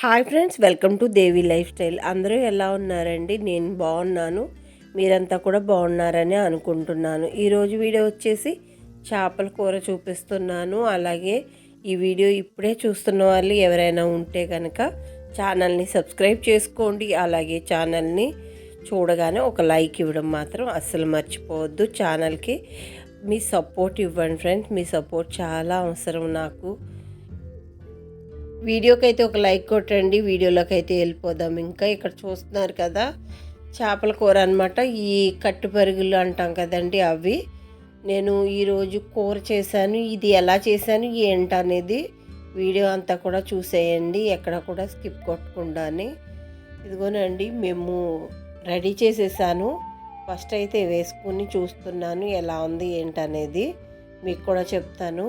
Hi friends welcome to Devi life style. అందరూ ఎలా ఉన్నారండి? నేను బాగున్నాను. మీరంతా కూడా బాగున్నారని అనుకుంటున్నాను. ఈరోజు వీడియో వచ్చేసి చేపల కూర చూపిస్తున్నాను. అలాగే ఈ వీడియో ఇప్పుడే చూస్తున్న వాళ్ళు ఎవరైనా ఉంటే కనుక ఛానల్ని సబ్స్క్రైబ్ చేసుకోండి. అలాగే ఛానల్ని చూడగానే ఒక లైక్ ఇవ్వడం మాత్రం అస్సలు మర్చిపోవద్దు. ఛానల్కి మీ సపోర్ట్ ఇవ్వండి ఫ్రెండ్స్. మీ సపోర్ట్ చాలా అవసరం నాకు. వీడియోకి అయితే ఒక లైక్ కొట్టండి వీడియోలోకి అయితే వెళ్ళిపోదాం. ఇంకా ఇక్కడ చూస్తున్నారు కదా చేపల కూర అనమాట ఈ కట్టుపరుగులు అంటాం కదండి అవి. నేను ఈరోజు కూర చేశాను ఇది ఎలా చేశాను ఏంటనేది వీడియో అంతా కూడా చూసేయండి ఎక్కడ కూడా స్కిప్ కొట్టకుండానే. ఇదిగోనండి మేము రెడీ చేసేసాను. ఫస్ట్ అయితే వేసుకుని చూస్తున్నాను ఎలా ఉంది ఏంటనేది మీకు కూడా చెప్తాను.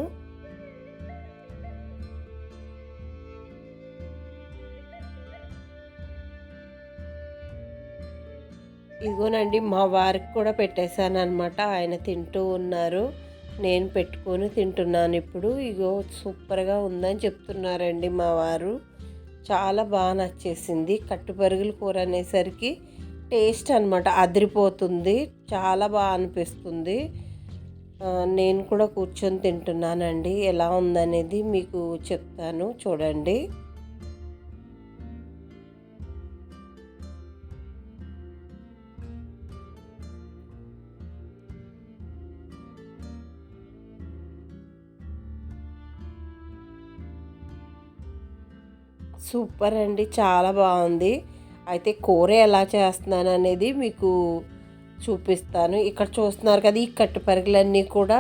ఇదిగోనండి మా వారికి కూడా పెట్టేశాను అనమాట ఆయన తింటూ ఉన్నారు. నేను పెట్టుకొని తింటున్నాను ఇప్పుడు. ఇగో సూపర్గా ఉందని చెప్తున్నారండి మా వారు. చాలా బాగా నచ్చేసింది. కట్టుపరుగుల కూర అనేసరికి టేస్ట్ అనమాట అదిరిపోతుంది. చాలా బాగా అనిపిస్తుంది. నేను కూడా కూర్చొని తింటున్నానండి. ఎలా ఉందనేది మీకు చెప్తాను. చూడండి. సూపర్ అండి చాలా బాగుంది. అయితే కూర ఎలా చేస్తున్నాను అనేది మీకు చూపిస్తాను. ఇక్కడ చూస్తున్నారు కదా ఈ కట్టుపరుగులన్నీ కూడా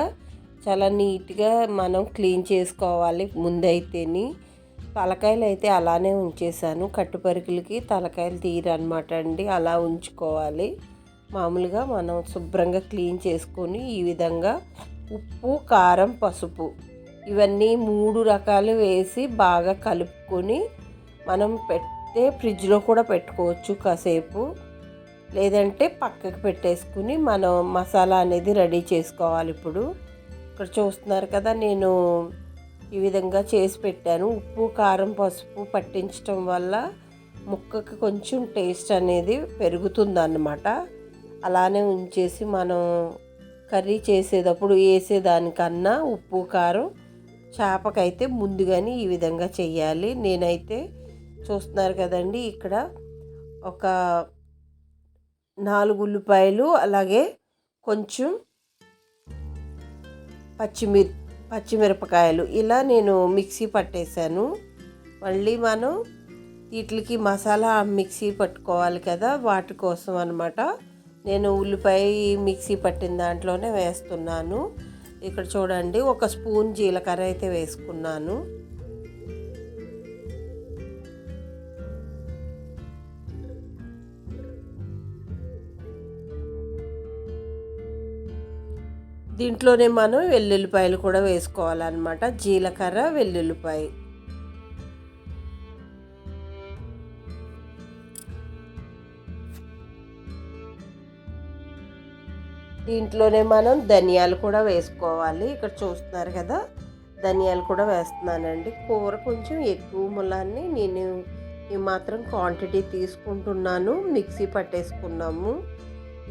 చాలా నీట్గా మనం క్లీన్ చేసుకోవాలి ముందైతేని. తలకాయలు అయితే అలానే ఉంచేసాను. కట్టుపరుగులకి తలకాయలు తీరనమాట అండి అలా ఉంచుకోవాలి. మామూలుగా మనం శుభ్రంగా క్లీన్ చేసుకొని ఈ విధంగా ఉప్పు కారం పసుపు ఇవన్నీ మూడు రకాలు వేసి బాగా కలుపుకొని మనం పెడితే ఫ్రిడ్జ్లో కూడా పెట్టుకోవచ్చు కాసేపు. లేదంటే పక్కకి పెట్టేసుకుని మనం మసాలా అనేది రెడీ చేసుకోవాలి ఇప్పుడు. ఇక్కడ చూస్తున్నారు కదా నేను ఈ విధంగా చేసి పెట్టాను. ఉప్పు కారం పసుపు పట్టించడం వల్ల ముక్కకి కొంచెం టేస్ట్ అనేది పెరుగుతుందన్నమాట. అలానే ఉంచేసి మనం కర్రీ చేసేటప్పుడు వేసేదానికన్నా ఉప్పు కారం చేపకైతే ముందుగానే ఈ విధంగా చేయాలి. నేనైతే చూస్తున్నారు కదండి ఇక్కడ. ఒక నాలుగు ఉల్లిపాయలు అలాగే కొంచెం పచ్చిమిర్ పచ్చిమిరపకాయలు. ఇలా నేను మిక్సీ పట్టేశాను. మళ్ళీ మనం వీటికి మసాలా మిక్సీ పట్టుకోవాలి కదా వాటి కోసం అనమాట నేను ఉల్లిపాయ మిక్సీ పట్టిన దాంట్లోనే వేస్తున్నాను. ఇక్కడ చూడండి ఒక స్పూన్ జీలకర్ర అయితే వేసుకున్నాను. దీంట్లోనే మనం వెల్లుల్లిపాయలు కూడా వేసుకోవాలన్నమాట. జీలకర్ర వెల్లుల్లిపాయ. దీంట్లోనే మనం ధనియాలు కూడా వేసుకోవాలి. ఇక్కడ చూస్తున్నారు కదా ధనియాలు కూడా వేస్తున్నానండి. కూర కొంచెం ఎక్కువ ములాన్ని నేను ఈ మాత్రం క్వాంటిటీ తీసుకుంటున్నాను. మిక్సీ పట్టేసుకున్నాము.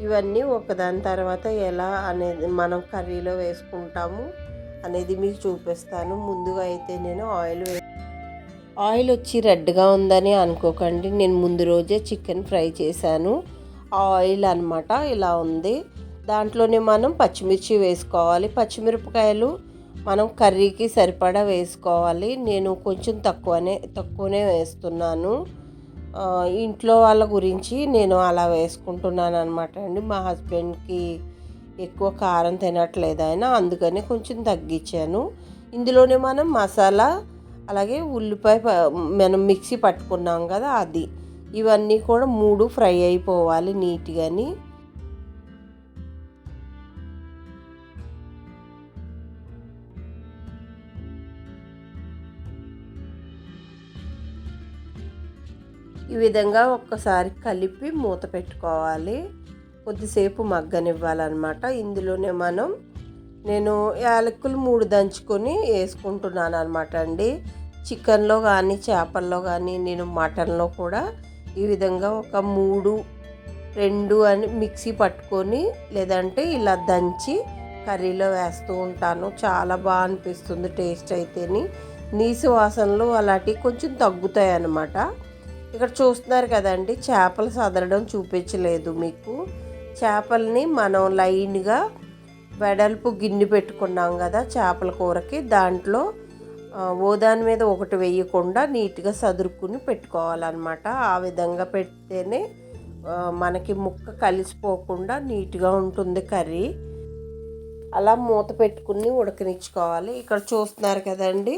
ఇవన్నీ ఒకదాని తర్వాత ఎలా అనేది మనం కర్రీలో వేసుకుంటాము అనేది మీకు చూపిస్తాను. ముందుగా అయితే నేను ఆయిల్ ఆయిల్ వచ్చి రెడ్గా ఉందని అనుకోకండి. నేను ముందు రోజే చికెన్ ఫ్రై చేశాను. ఆయిల్ అనమాట ఇలా ఉంది. దాంట్లోనే మనం పచ్చిమిర్చి వేసుకోవాలి. పచ్చిమిరపకాయలు మనం కర్రీకి సరిపడా వేసుకోవాలి. నేను కొంచెం తక్కువనే తక్కువనే వేస్తున్నాను. ఇంట్లో వాళ్ళ గురించి నేను అలా వేసుకుంటున్నాను అనమాట అండి. మా హస్బెండ్కి ఎక్కువ కారం తినట్లేదు ఆయన అందుకని కొంచెం తగ్గించాను. ఇందులోనే మనం మసాలా అలాగే ఉల్లిపాయ మనం మిక్సీ పట్టుకున్నాం కదా అది. ఇవన్నీ కూడా మూడు ఫ్రై అయిపోవాలి నీట్గాని. ఈ విధంగా ఒక్కసారి కలిపి మూత పెట్టుకోవాలి. కొద్దిసేపు మగ్గనివ్వాలన్నమాట. ఇందులోనే మనం నేను యాలకులు మూడు దంచుకొని వేసుకుంటున్నాను అనమాట అండి. చికెన్లో కానీ చేపల్లో కానీ నేను మటన్లో కూడా ఈ విధంగా ఒక మూడు రెండు అని మిక్సీ పట్టుకొని లేదంటే ఇలా దంచి కర్రీలో వేస్తూ ఉంటాను. చాలా బాగా అనిపిస్తుంది టేస్ట్ అయితేని. నీసు వాసనలు అలాంటివి కొంచెం తగ్గుతాయి అన్నమాట ఇక్కడ చూస్తున్నారు కదండి చేపలు సదరడం చూపించలేదు మీకు. చేపల్ని మనం లైన్గా వెడల్పు గిన్నె పెట్టుకున్నాం కదా చేపల కూరకి. దాంట్లో ఓదాని మీద ఒకటి వేయకుండా నీట్గా సదురుకుని పెట్టుకోవాలన్నమాట. ఆ విధంగా పెడితేనే మనకి ముక్క కలిసిపోకుండా నీట్గా ఉంటుంది కర్రీ. అలా మూత పెట్టుకుని ఉడకనిచ్చుకోవాలి. ఇక్కడ చూస్తున్నారు కదండి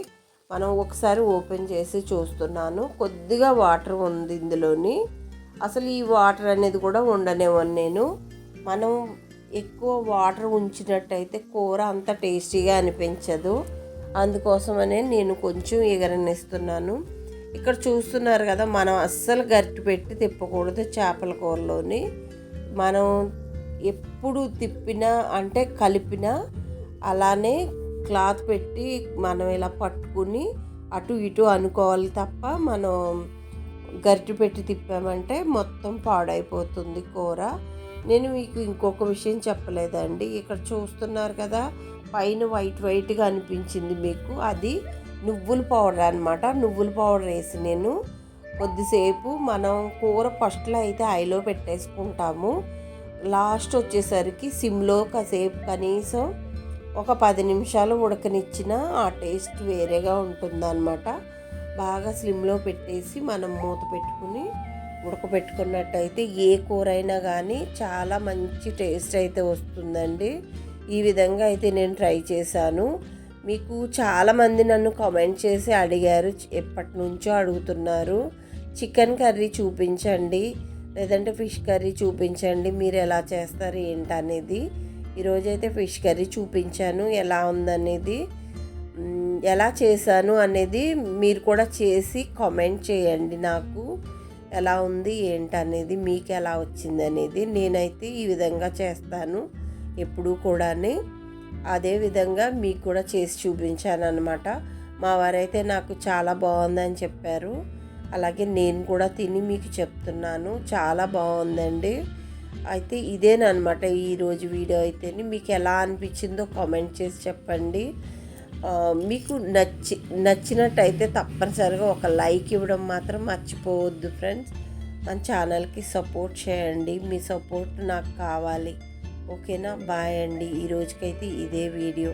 మనం ఒకసారి ఓపెన్ చేసి చూస్తున్నాను. కొద్దిగా వాటర్ ఉంది ఇందులోని. అసలు ఈ వాటర్ అనేది కూడా ఉండనివ్వను నేను. మనం ఎక్కువ వాటర్ ఉంచినట్టయితే కూర అంత టేస్టీగా అనిపించదు. అందుకోసమనే నేను కొంచెం ఎగరనిస్తున్నాను. ఇక్కడ చూస్తున్నారు కదా మనం అస్సలు గరిటె పెట్టి తిప్పకూడదు చేపల కూరలోని. మనం ఎప్పుడు తిప్పినా అంటే కలిపినా అలానే క్లాత్ పెట్టి మనం ఇలా పట్టుకుని అటు ఇటు అనుకోవాలి తప్ప మనం గరిటె పెట్టి తిప్పామంటే మొత్తం పాడైపోతుంది కూర. నేను మీకు ఇంకొక విషయం చెప్పలేదండి. ఇక్కడ చూస్తున్నారు కదా పైన వైట్ వైట్గా అనిపించింది మీకు. అది నువ్వుల పౌడర్ అనమాట నువ్వుల పౌడర్ వేసి నేను కొద్దిసేపు మనం కూర ఫస్ట్లో అయితే ఐలో పెట్టేసుకుంటాము. లాస్ట్ వచ్చేసరికి సిమ్లో కాసేపు కనీసం ఒక పది నిమిషాలు ఉడకనిచ్చిన ఆ టేస్ట్ వేరేగా ఉంటుందన్నమాట. బాగా స్లిమ్లో పెట్టేసి మనం మూత పెట్టుకుని ఉడకబెట్టుకున్నట్టయితే ఏ కూర అయినా కానీ చాలా మంచి టేస్ట్ అయితే వస్తుందండి. ఈ విధంగా అయితే నేను ట్రై చేశాను. మీకు చాలామంది నన్ను కామెంట్ చేసి అడిగారు ఎప్పటి నుంచో అడుగుతున్నారు. చికెన్ కర్రీ చూపించండి లేదంటే ఫిష్ కర్రీ చూపించండి మీరు ఎలా చేస్తారు ఏంటనేది. ఈరోజైతే ఫిష్ కర్రీ చూపించాను. ఎలా ఉందనేది ఎలా చేశాను అనేది మీరు కూడా చేసి కామెంట్ చేయండి నాకు. ఎలా ఉంది ఏంటనేది మీకు ఎలా వచ్చింది అనేది నేనైతే ఈ విధంగా చేస్తాను. ఎప్పుడూ కూడాని అదే విధంగా మీకు కూడా చేసి చూపించాను అనమాట మా వారైతే నాకు చాలా బాగుందని చెప్పారు. అలాగే నేను కూడా తిని మీకు చెప్తున్నాను. చాలా బాగుందండి. అయితే ఇదేనమాట ఈరోజు వీడియో అయితే మీకు ఎలా అనిపించిందో కామెంట్ చేసి చెప్పండి. మీకు నచ్చి నచ్చినట్టయితే తప్పనిసరిగా ఒక లైక్ ఇవ్వడం మాత్రం మర్చిపోవద్దు ఫ్రెండ్స్. మన ఛానల్కి సపోర్ట్ చేయండి. మీ సపోర్ట్ నాకు కావాలి. ఓకేనా? బాయ్ అండి. ఈ రోజుకైతే ఇదే వీడియో.